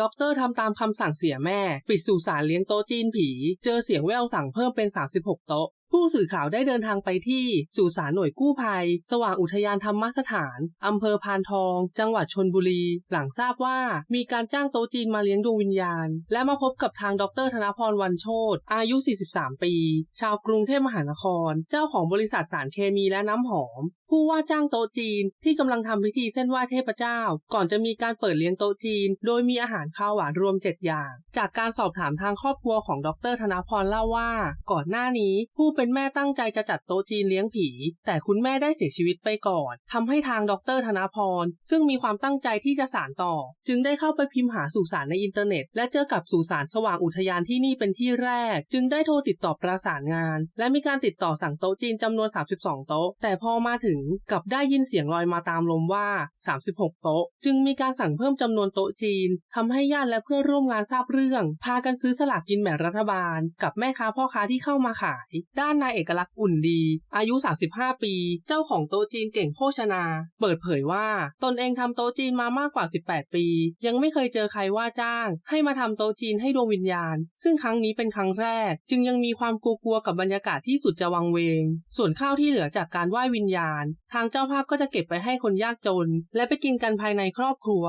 ด็อกเตอร์ทำตามคำสั่งเสียแม่ ปิดสุสานเลี้ยงโต๊ะจีนผี เจอเสียงแววสั่งเพิ่มเป็น 36 โต๊ะ ผู้สื่อข่าวได้เดินทางไปที่สุสานหน่วยกู้ภัย สว่างอุทยานธรรมสถาน อำเภอพานทอง จังหวัดชนบุรี หลังทราบว่ามีการจ้างโต๊ะจีนมาเลี้ยงดวงวิญญาณ และมาพบกับทางดรธนพรวันโชตอายุ 43 ปี ชาวกรุงเทพมหานคร เจ้าของบริษัทสารเคมีและน้ำหอม ผู้ว่าจ้างโต๊ะจีนที่กำลังทำพิธีเส้นไหว้เทพเจ้า ก่อนจะมีการเปิดเลี้ยงโต๊ะจีน โดยมีอาหารข้าวหวานรวม 7 อย่าง จากการสอบถามทางครอบครัวของดรธนพรเล่าว่า ก่อนหน้านี้ผู้เป็นแม่ตั้งใจจะจัดโต๊ะจีนเลี้ยงผี แต่คุณแม่ได้เสียชีวิตไปก่อนทำให้ทางดรธนาพร ซึ่งมีความตั้งใจที่จะสานต่อ จึงได้เข้าไปพิมพ์หาสุสานในอินเทอร์เน็ต และเจอกับสุสานสว่างอุทยานที่นี่เป็นที่แรก จึงได้โทรติดต่อประสานงาน และมีการติดต่อสั่งโต๊ะจีนจำนวน 32 โต๊ะ แต่พอมาถึงกลับได้ยินเสียงลอยมาตามลมว่า 36 โต๊ะ จึงมีการสั่งเพิ่มจำนวนโต๊ะจีนทำให้ญาติและเพื่อนร่วมงานทราบเรื่อง พากันซื้อสลากกินแบ่งรัฐบาล กับแม่ค้าพ่อค้าที่เข้ามาขาย ด้านนายเอกลักษณ์อุ่นดี อายุ 35 ปี เจ้าของโต๊ะจีนเก่งโภชนา เปิดเผยว่า ตนเองทำโต๊ะจีนมามากกว่า 18 ปี ยังไม่เคยเจอใครว่าจ้าง ให้มาทำโต๊ะจีนให้ดวงวิญญาณ ซึ่งครั้งนี้เป็นครั้งแรก จึงยังมีความกลัวๆกับบรรยากาศที่สุดจะวังเวง ส่วนข้าวที่เหลือจากการไหว้วิญญาณ ทางเจ้าภาพก็จะเก็บไปให้คนยากจน และไปกินกันภายในครอบครัว